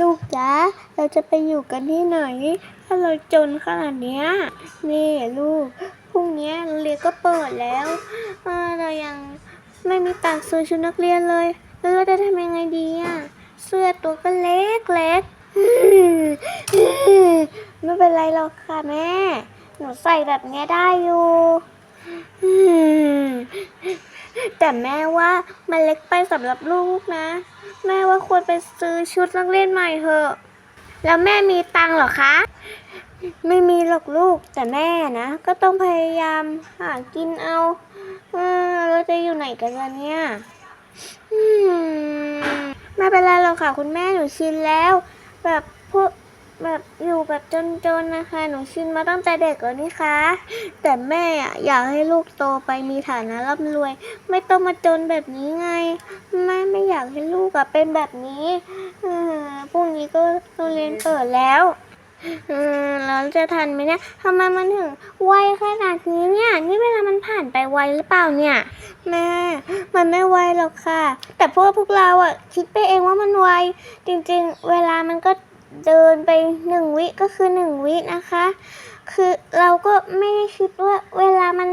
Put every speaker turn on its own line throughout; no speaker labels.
ลูกจ๋าเราจะไปอยู่กันที่ไหน ถ้าเราจนขนาดเนี้ยนี่ลูกพรุ่งนี้โรงเรียนก็เปิดแล้วเออเรายังไม่มีตังค์ซื้อชุดนักเรียนเลยแล้วเราจะทำยังไงดีอะเสื้อตัวก็เล็กเล็กไม่เป็นไรหรอกค่ะแม่ หนูใส่แบบนี้ได้อยู่ แต่แม่ว่ามันเล็กไปสำหรับลูกนะ แม่ว่าควรไปซื้อชุดนักเรียนใหม่เถอะ แล้วแม่มีตังหรอคะ ไม่มีหรอกลูกแต่แม่นะ ก็ต้องพยายามหากินเอาเออเราจะอยู่ไหนกันล่ะเนี่ยไม่เป็นไรหรอกค่ะ คุณแม่หนูชินแล้ว แบบพวก แบบอยู่แบบจนๆนะคะ หนูชินมาตั้งแต่เด็กแล้วนี่คะ แต่แม่อะอยากให้ลูกโตไปมีฐานะร่ำรวย ไม่ต้องมาจนแบบนี้ไงแม่ไม่อยากให้ลูกอะเป็นแบบนี้เออพรุ่งนี้ก็โรงเรียนเปิดแล้วเออแล้วจะทันไหมเนี่ยทำไมมันถึงไวขนาดนี้เนี่ย นี่เวลามันผ่านไปไวหรือเปล่าเนี่ย แม่ มันไม่ไวหรอกค่ะ แต่พวกพวกเราอะคิดไปเองว่ามันไว จริง ๆ เวลามันก็ เดินไปหนึ่งวิก็คือหนึ่งวินะคะ คือเราก็ไม่ได้คิดว่าเวลามัน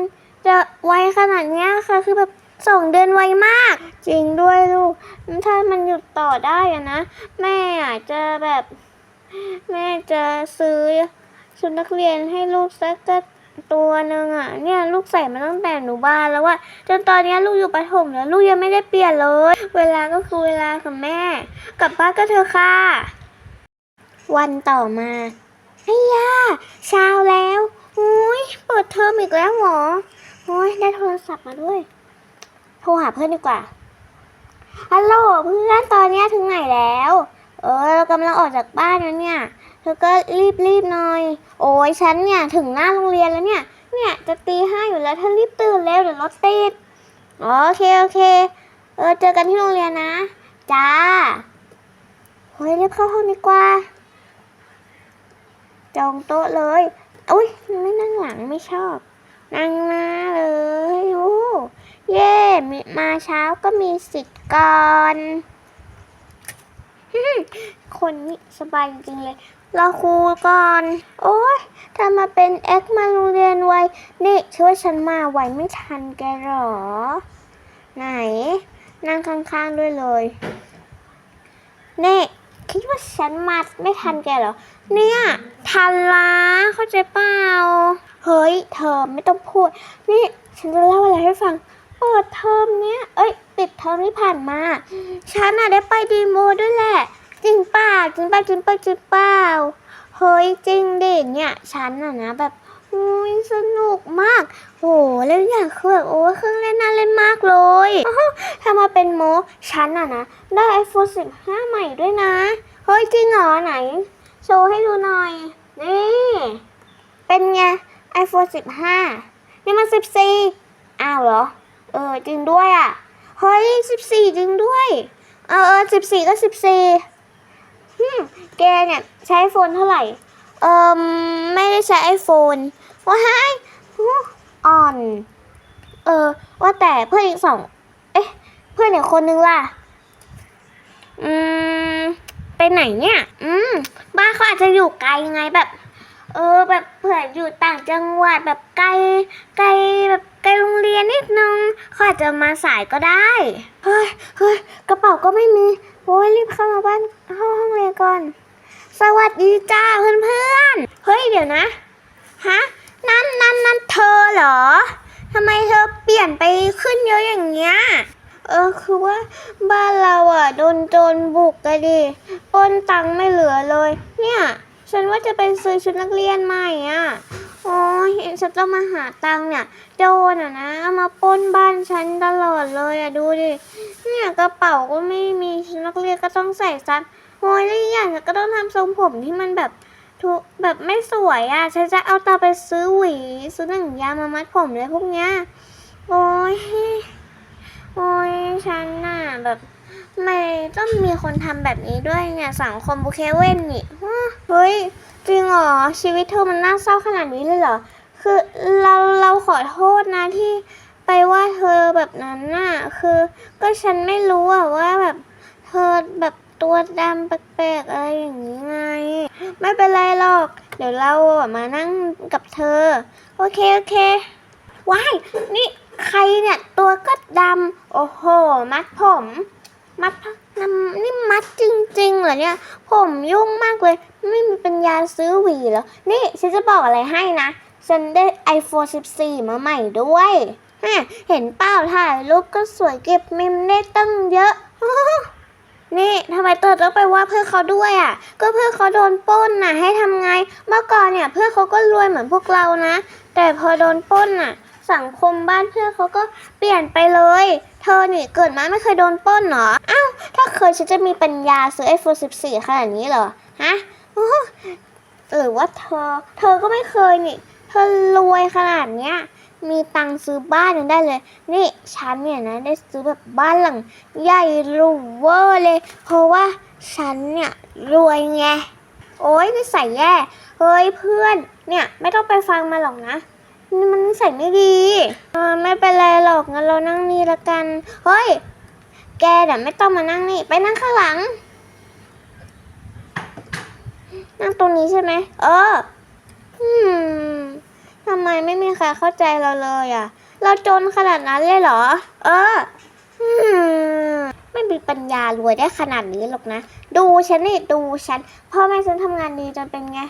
จะไวขนาดนี้ค่ะคือแบบสองเดือนไวมาก จริงด้วยลูก ถ้ามันหยุดต่อได้อะนะ แม่อาจจะแบบ แม่จะซื้อชุดนักเรียนให้ลูกสักตัวหนึ่งอะเนี่ยลูกใส่มาตั้งแต่หนูบ้านแล้วว่าจนตอนนี้ลูกอยู่ประถมแล้ว ลูกยังไม่ได้เปลี่ยนเลย เวลาก็คือเวลาค่ะแม่ กลับบ้านก็เถอะค่ะ วันต่อมาไอ้ยาเช้าแล้วอุ้ยเปิดเทอมอีกแล้วหรอโอ้ยได้โทรศัพท์มาด้วย โทรหาเพื่อนดีกว่าฮัลโหลเพื่อนตอนนี้ถึงไหนแล้ว เออเรากำลังออกจากบ้านแล้วเนี่ยเธอก็รีบรีบหน่อย โอ้ยฉันเนี่ยถึงหน้าโรงเรียนแล้วเนี่ย เนี่ยจะตีห้าอยู่แล้วเธอรีบตื่นเร็วเดี๋ยวรถติดอ๋อโอเคโอเค เออเจอกันที่โรงเรียนนะ จ้าเฮ้ยรีบเข้าห้องดีกว่า จองโต๊ะเลยอุ้ยไม่นั่งหลังไม่ชอบ นั่งหน้าเลยโอ้เย่มีมาเช้าก็มีสิทธิ์ก่อนคนนี้สบายจริงเลยรอครูก่อน โอ้ยถ้ามาเป็นเอ็กมาโรงเรียนไวนี่ช่วยฉันมาไวไม่ทันแกหรอ ไหน นั่งข้างๆด้วยเลย นี่ คิดว่าฉันมาไม่ทันแกเหรอ เนี่ย ทันละเข้าใจเปล่า เฮ้ย เธอไม่ต้องพูด นี่ฉันจะเล่าอะไรให้ฟัง เปิดเทอมเนี้ย เอ้ย ปิดเทอมที่ผ่านมา ฉันน่ะได้ไปดีโมด้วยแหละ จริงเปล่าจริงเปล่าจริงเปล่าจริงเปล่า เฮ้ย จริงเดิเนี่ย ฉันน่ะนะแบบ อุ้ยสนุกมากโอ้แล้วอย่างคือแบบโอ้เครื่องเล่นน่าเล่นมากเลยถ้ามาเป็นโมฉันน่ะนะ ได้ iPhone 15 ใหม่ด้วยนะ เฮ้ย จริงเหรอไหน โชว์ให้ดูหน่อย นี่ เป็นไง iPhone 15 นี่มัน 14 อ้าวเหรอ เออ จริงด้วยอะเฮ้ย 14 จริงด้วย เออเออ14 ก็ 14ฮึแกเนี่ย ใช้ไอโฟนเท่าไหร่ เอ่มไม่ได้ใช้ไอโฟน ว้ายหูอ่อน เออ ว่าแต่เพื่อนอีกสอง เอ๊ะ เพื่อนอีกคนนึงล่ะ อืม ไปไหนเนี่ย อืม บ้านเขาอาจจะอยู่ไกลไงแบบ เออ แบบเผื่ออยู่ต่างจังหวัดแบบไกล ไกลแบบไกลโรงเรียนนิดนึงเขาอาจจะมาสายก็ได้ เฮ้ย เฮ้ย กระเป๋าก็ไม่มี โอ้ยรีบเข้ามาบ้านเข้าห้องเรียนก่อน สวัสดีจ้าเพื่อนเพื่อนๆเฮ้ยเดี๋ยวนะ ฮะ นั่นนั่นนั่นเธอเหรอทำไมเธอเปลี่ยนไปขึ้นเยอะอย่างเงี้ย เออคือว่าบ้านเราอะโดนโจรบุกกันดิปล้นตังค์ไม่เหลือเลย เนี่ย ฉันว่าจะไปซื้อชุดนักเรียนใหม่อะโอ้ยฉันต้องมาหาตังค์เนี่ยโจรอะนะเอามาปล้นบ้านฉันตลอดเลยอะดูดิเนี่ยกระเป๋าก็ไม่มีชุดนักเรียนก็ต้องใส่ซักโอ้ยแล้วอีกอย่างก็ต้องทำทรงผมที่มันแบบ ทุกแบบไม่สวยอะ ฉันจะเอาตาไปซื้อหวี ซื้อหนังยางมามัดผมเลยพวกเนี้ย โอ้ย โอ้ย ฉันน่ะแบบไม่ต้องมีคนทำแบบนี้ด้วยเนี่ย สังคมบุเคเว่นนี่ เฮ้ย จริงเหรอ ชีวิตเธอมันน่าเศร้าขนาดนี้เลยเหรอ คือเราเราขอโทษนะที่ไปว่าเธอแบบนั้นน่ะ คือ ก็ฉันไม่รู้อะว่าแบบ เธอแบบตัวดำแปลกๆอะไรอย่าง ไม่เป็นไรหรอก เดี๋ยวเราอะมานั่งกับเธอ โอเค โอเค ว้าย นี่ใครเนี่ย ตัวก็ดำ โอ้โห มัดผม มัดนำนี่มัดจริงๆเหรอเนี่ย ผมยุ่งมากเลย ไม่มีปัญญาซื้อหวีเหรอ นี่ฉันจะบอกอะไรให้นะ ฉันได้ iPhone 14 มาใหม่ด้วยฮะเห็นเป้าถ่ายรูปก็สวยเก็บเมมได้ตั้งเยอะ นี่ทำไมเธอต้องไปว่าเพื่อนเขาด้วยอะ ก็เพื่อนเขาโดนปล้นน่ะ ให้ทำไง เมื่อก่อนเนี่ยเพื่อนเขาก็รวยเหมือนพวกเรานะ แต่พอโดนปล้นน่ะ สังคมบ้านเพื่อนเขาก็เปลี่ยนไปเลย เธอนี่เกิดมาไม่เคยโดนปล้นหรอ อ้าวถ้าเคยฉันจะมีปัญญาซื้อ iPhone 14ขนาดนี้เหรอ ฮะอื้อหรือว่าเธอ เธอก็ไม่เคยนี่ เธอรวยขนาดเนี้ย มีตังซื้อบ้านยังได้เลย นี่ฉันเนี่ยนะได้ซื้อแบบบ้านหลังใหญ่รูเวอร์เลย เพราะว่าฉันเนี่ยรวยไง โอ๊ยนิสัยแย่ เฮ้ยเพื่อน เนี่ยไม่ต้องไปฟังมาหรอกนะนี่มันนิสัยไม่ดีเออไม่เป็นไรหรอกงั้นเรานั่งนี่ละกัน เฮ้ย แกเดี๋ยวไม่ต้องมานั่งนี่ ไปนั่งข้างหลัง นั่งตรงนี้ใช่ไหม เออ อืม ทำไมไม่มีใครเข้าใจเราเลยอะ เราจนขนาดนั้นเลยเหรอ เออไม่มีปัญญารวยได้ขนาดนี้หรอกนะ ดูฉันนี่ดูฉัน พ่อแม่ฉันทำงานดีจนเป็นไง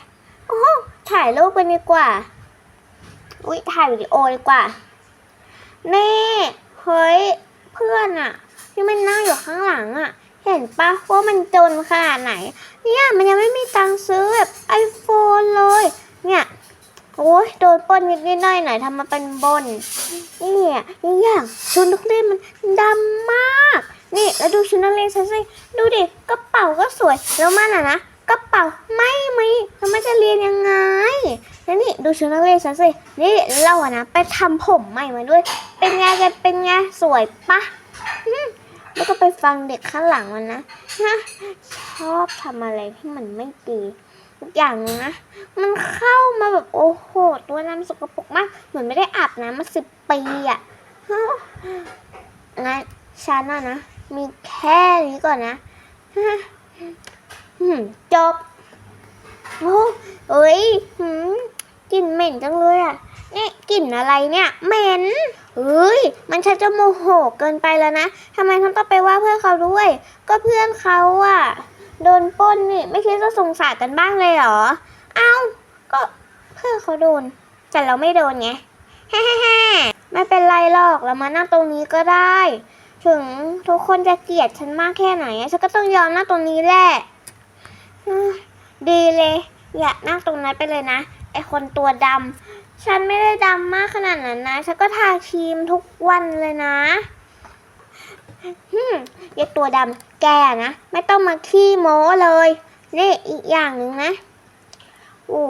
โอ้ถ่ายรูปกันดีกว่า อุ๊ยถ่ายวิดีโอดีกว่า นี่เฮ้ยเพื่อนอะที่มันนั่งอยู่ข้างหลังอะเห็นปะว่ามันจนขนาดไหน เนี่ยมันยังไม่มีตังค์ซื้อแบบไอโฟนเลย เนี่ย โอ้ยโดนป้นนิดนิดหน่อยหน่อยทำมาเป็นบนเนี่ยอีกอย่างชุดนักเรียนมันดำมาก นี่แล้วดูชุดนักเรียนฉันสิดูดิกระเป๋าก็สวยแล้วมันอะนะกระเป๋าไม่มีแล้วมันจะเรียนยังไงแล้วนี่ดูชุดนักเรียนฉันสินี่เราอะนะไปทำผมใหม่มาด้วย เป็นไงกันเป็นไงสวยปะแล้วก็ไปฟังเด็กข้างหลังมันนะฮะชอบทำอะไรที่มันไม่ดี อีกอย่างหนึงนะ มันเข้ามาแบบโอ้โห ตัวน้ำสกปรกมาก เหมือนไม่ได้อาบน้ำมาสิบปีอะงั้นฉันอะนะ มีแค่นี้ก่อนนะจบ โอ้เอ้ยหืมกลิ่นเหม็นจังเลยอะนี่กลิ่นอะไรเนี่ยเหม็นเอ้ย มันชักจะโมโหเกินไปแล้วนะทำไมฉันต้องไปว่าเพื่อนเขาด้วย ก็เพื่อนเขาอะ ไม่คิดจะสงสารกันบ้างเลยเหรอ เอ้า ก็เพื่อนเขาโดน แต่เราไม่โดนไงแฮ่ๆๆไม่เป็นไรหรอก เรามานั่งตรงนี้ก็ได้ ถึงทุกคนจะเกลียดฉันมากแค่ไหน ฉันก็ต้องยอมนั่งตรงนี้แหละ ดีเลย อย่านั่งตรงนั้นไปเลยนะ ไอคนตัวดำ ฉันไม่ได้ดำมากขนาดนั้นนะ ฉันก็ทาครีมทุกวันเลยนะฮึมยายตัวดำ แกนะ ไม่ต้องมาขี้โม้เลย นี่อีกอย่างหนึ่งนะ โอ้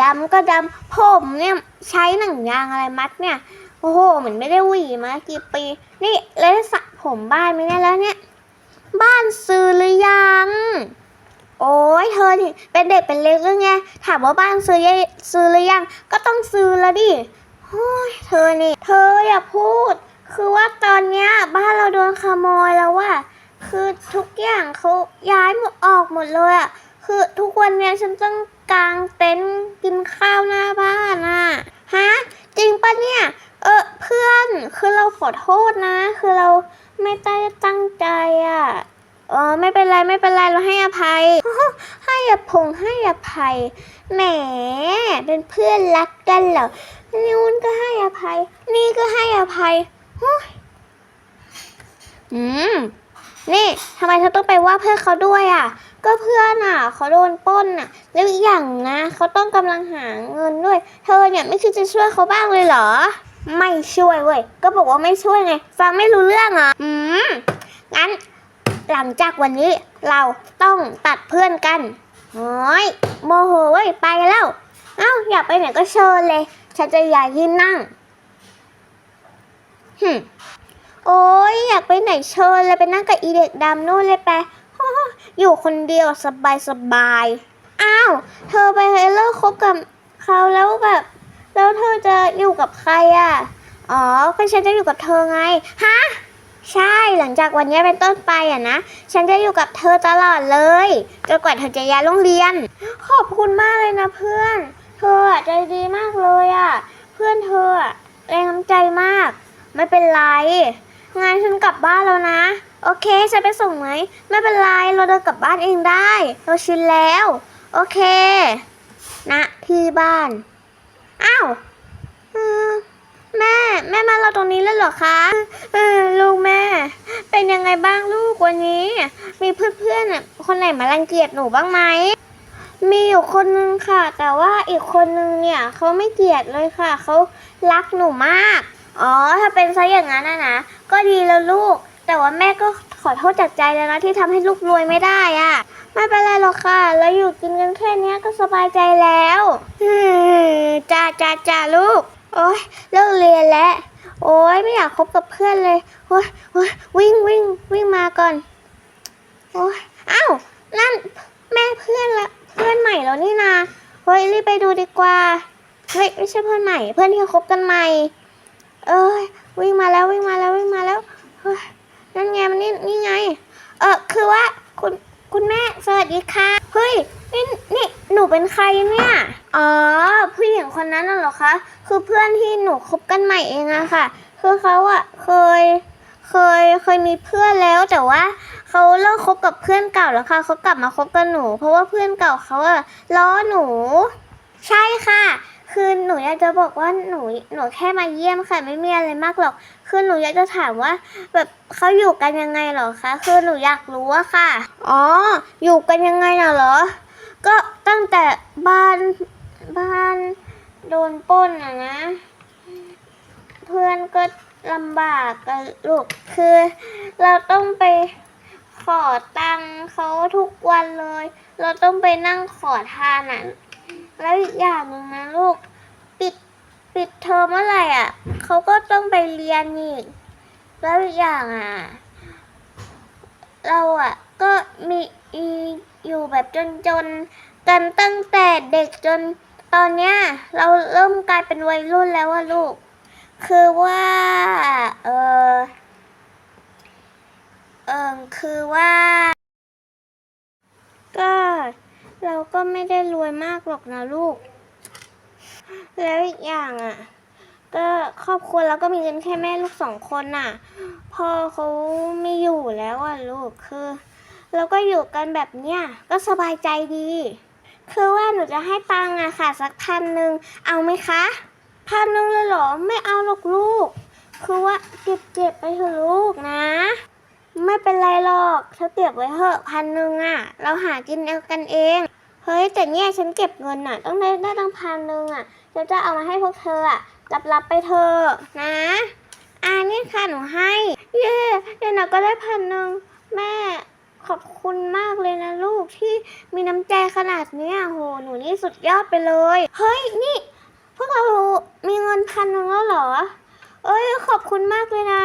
ดำก็ดำผมเนี่ยใช้หนังยางอะไรมัดเนี่ย โอ้โหเหมือนไม่ได้หวีมากี่ปี นี่แล้วสระผมบ้านไมเนี่ยแล้วเนี่ย บ้านซื้อหรือยัง โอ้ยเธอนี่เป็นเด็กเป็นเล็กหรือไงถามว่าบ้านซื้อยซื้อหรือยัง ก็ต้องซื้อแล้วดิโอ้ยเธอนี่ เธออย่าพูด คือว่าตอนเนี้ยบ้านเราโดนขโมยแล้วว่า คือทุกอย่างเขาย้ายหมดออกหมดเลยอะคือทุกวันเนี้ยฉันต้องกางเต็นท์กินข้าวหน้าบ้านอะฮะจริงปะเนี่ย เออเพื่อนคือเราขอโทษนะ คือเราไม่ได้ตั้งใจอะเออไม่เป็นไรไม่เป็นไรเราให้อภัย ให้อภงให้อภัยแหมเป็นเพื่อนรักกันเหรอนู่นก็ให้อภัย นี่ก็ให้อภัยโอ้ยอืม นี่ทำไมเธอต้องไปว่าเพื่อนเขาด้วยอะ ก็เพื่อนอะเขาโดนปล้นอะแล้วอีกอย่างนะเขาต้องกำลังหาเงินด้วย เธอเนี่ยไม่คิดจะช่วยเขาบ้างเลยเหรอ ไม่ช่วยเว้ยก็บอกว่าไม่ช่วยไง ฟังไม่รู้เรื่องอะอืมงั้น หลังจากวันนี้เราต้องตัดเพื่อนกันโอ้ยโมโหเว้ยไปแล้วเอ้าอยากไปไหนก็เชิญเลย ฉันจะย้ายที่นั่งหึ อ้ยอยากไปไหนเชิญเลยไปนั่งกับอีเด็กดำนู่นเลยไปอยู่คนเดียวสบายสบายอ้าว เธอไปเลิกคบกับเขาแล้วแบบ แล้วเธอจะอยู่กับใครอะ อ๋อก็ฉันจะอยู่กับเธอไง ฮะ ใช่หลังจากวันนี้เป็นต้นไปอะนะ ฉันจะอยู่กับเธอตลอดเลยจนกว่าเธอจะย้ายโรงเรียน ขอบคุณมากเลยนะเพื่อน เธอใจดีมากเลยอะ เพื่อนเธอแรงน้ำใจมาก ไม่เป็นไร งั้นฉันกลับบ้านแล้วนะ โอเคฉันไปส่งไหม ไม่เป็นไร เราเดินกลับบ้านเองได้ เราชินแล้ว โอเค นะ ที่บ้าน อ้าวแม่ แม่มาเราตรงนี้แล้วเหรอคะออลูกแม่ เป็นยังไงบ้างลูกวันนี้ มีเพื่อนๆน่ะคนไหนมารังเกียจหนูบ้างไหมมีอยู่คนนึงค่ะ แต่ว่าอีกคนนึงเนี่ยเขาไม่เกลียดเลยค่ะเขารักหนูมาก อ๋อ ถ้าเป็นซะอย่างนั้นนะนะ ก็ดีแล้วลูก แต่ว่าแม่ก็ขอโทษจากใจแล้วนะที่ทำให้ลูกรวยไม่ได้อะ่ะไม่เป็นไรหรอกค่ะ แล้วอยู่กินกันแค่เนี้ยก็สบายใจแล้วอืมจ้าจ้าจ้าลูก โอ๊ยเลิกเรียนแล้ว โอ๊ยไม่อยากคบกับเพื่อนเลยโอ๊ยโอ๊ยวิ่งวิ่งวิ่งมาก่อน โอ๊ยอ้าวนั่นแม่เพื่อนละเพื่อนใหม่แล้วนี่นาเฮ้ยรีบไปดูดีกว่า เฮ้ยไม่ใช่เพื่อนใหม่ เพื่อนที่คบกันใหม่ เอ้ย วิ่งมาแล้ววิ่งมาแล้ววิ่งมาแล้วเฮ้ยนั่นไงมันนี่นี่ไง เออคือว่าคุณคุณแม่สวัสดีค่ะเฮ้ยนี่นี่หนูเป็นใครเนี่ยอ๋อผู้หญิงคนนั้นน่ะเหรอคะคือเพื่อนที่หนูคบกันใหม่เองอะค่ะ คือเขาอะเคยเคยเคยมีเพื่อนแล้วแต่ว่าเขาเลิกคบกับเพื่อนเก่าแล้วค่ะเขากลับมาคบกับหนู เพราะว่าเพื่อนเก่าเขาอะล้อหนู ใช่ค่ะ คือหนูอยากจะบอกว่าหนูหนูแค่มาเยี่ยมค่ะ ไม่มีอะไรมากหรอก คือหนูอยากจะถามว่า แบบเขาอยู่กันยังไงเหรอคะ คือหนูอยากรู้อะค่ะ อ๋อ อยู่กันยังไงน่ะเหรอ ก็ตั้งแต่บ้านบ้านโดนปล้นอะนะ เพื่อนก็ลำบากกันลูก คือเราต้องไปขอตังค์เขาทุกวันเลย เราต้องไปนั่งขอทานอะ แล้วอีกอย่างหนึ่งนะลูก ปิดปิดเทอมเมื่อไหร่อะเขาก็ต้องไปเรียนอีก แล้วอีกอย่างอะ เราอะก็มีอีอยู่แบบจนๆกันตั้งแต่เด็กจนตอนเนี้ยเราเริ่มกลายเป็นวัยรุ่นแล้วว่าลูก คือว่าเออเออคือว่า ก็ เราก็ไม่ได้รวยมากหรอกนะลูก แล้วอีกอย่างอะ ก็ครอบครัวเราก็มีกันแค่แม่ลูกสองคนน่ะ พ่อเขาไม่อยู่แล้วอะลูกคือ เราก็อยู่กันแบบเนี้ยก็สบายใจดี คือว่าหนูจะให้ตังค์อะค่ะ สักพันหนึ่งเอาไหมคะพันหนึ่งเลยเหรอไม่เอาหรอกลูก คือว่าเก็บเก็บไปเถอะลูกนะไม่เป็นไรหรอก เธอเก็บไว้เถอะพันหนึ่งอะเราหากินเอากันเอง ฮ้ยแต่เนี่ยฉันเก็บเงินอะต้องได้ได้ตั้งพันหนึ่งอะฉันจะเอามาให้พวกเธออะรับรับไปเถอนะอ่านี่ค่ะหนูให้ เย้เดี๋ยวหนูก็ได้พันหนึ่งแม่ขอบคุณมากเลยนะลูกที่มีน้ำใจขนาดเนี้ยโหหนูนี่สุดยอดไปเลย เฮ้ยนี่ พวกเรามีเงินพันหนึ่งแล้วเหรอ เอ้ยขอบคุณมากเลยนะ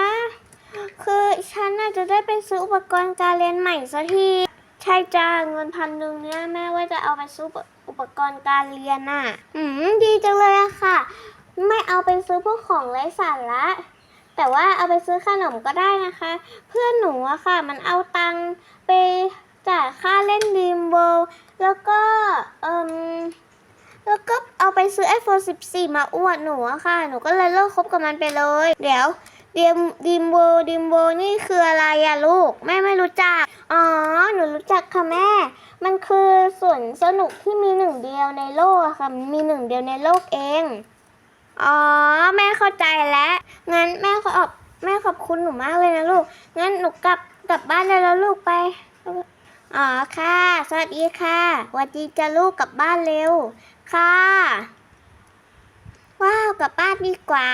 คือฉันน่าจะได้ไปซื้ออุปกรณ์การเรียนใหม่สักที ใช่จ้าเงินพันหนึ่งเนี่ยแม่ว่าจะเอาไปซื้ออุปกรณ์การเรียนน่ะ อืมดีจังเลยอะค่ะ ไม่เอาไปซื้อพวกของไร้สาระแต่ว่าเอาไปซื้อขนมก็ได้นะคะ เพื่อนหนูอะค่ะ มันเอาตังไปจ่ายค่าเล่นดีมเวิลด์แล้วก็เอ่มแล้วก็เอาไปซื้อ iPhone 14 มาอวดหนูอะค่ะ หนูก็เลยเลิกคบกับมันไปเลย เดี๋ยว ดีมดีมโวดีมโวนี่คืออะไรอะลูก แม่ไม่รู้จัก อ๋อ หนูรู้จักค่ะแม่ มันคือสวนสนุกที่มีหนึ่งเดียวในโลกค่ะ มีหนึ่งเดียวในโลกเอง อ๋อ แม่เข้าใจแล้ว งั้นแม่ขอบแม่ขอบคุณหนูมากเลยนะลูก งั้นหนูกลับกลับบ้านได้แล้วลูกไป อ๋อค่ะ สวัสดีค่ะสวัสดีจ้าลูกกลับบ้านเร็ว ค่ะ ว้าวกลับบ้านดีกว่า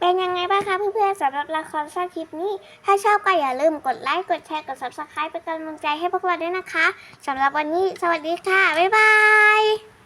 เป็นยังไงบ้างคะเพื่อนๆสำหรับละครสั้นคลิปนี้ ถ้าชอบก็อย่าลืมกดไลค์ กดแชร์ กด subscribe เป็นกำลังใจให้พวกเราด้วยนะคะสำหรับวันนี้ สวัสดีค่ะ บ๊ายบาย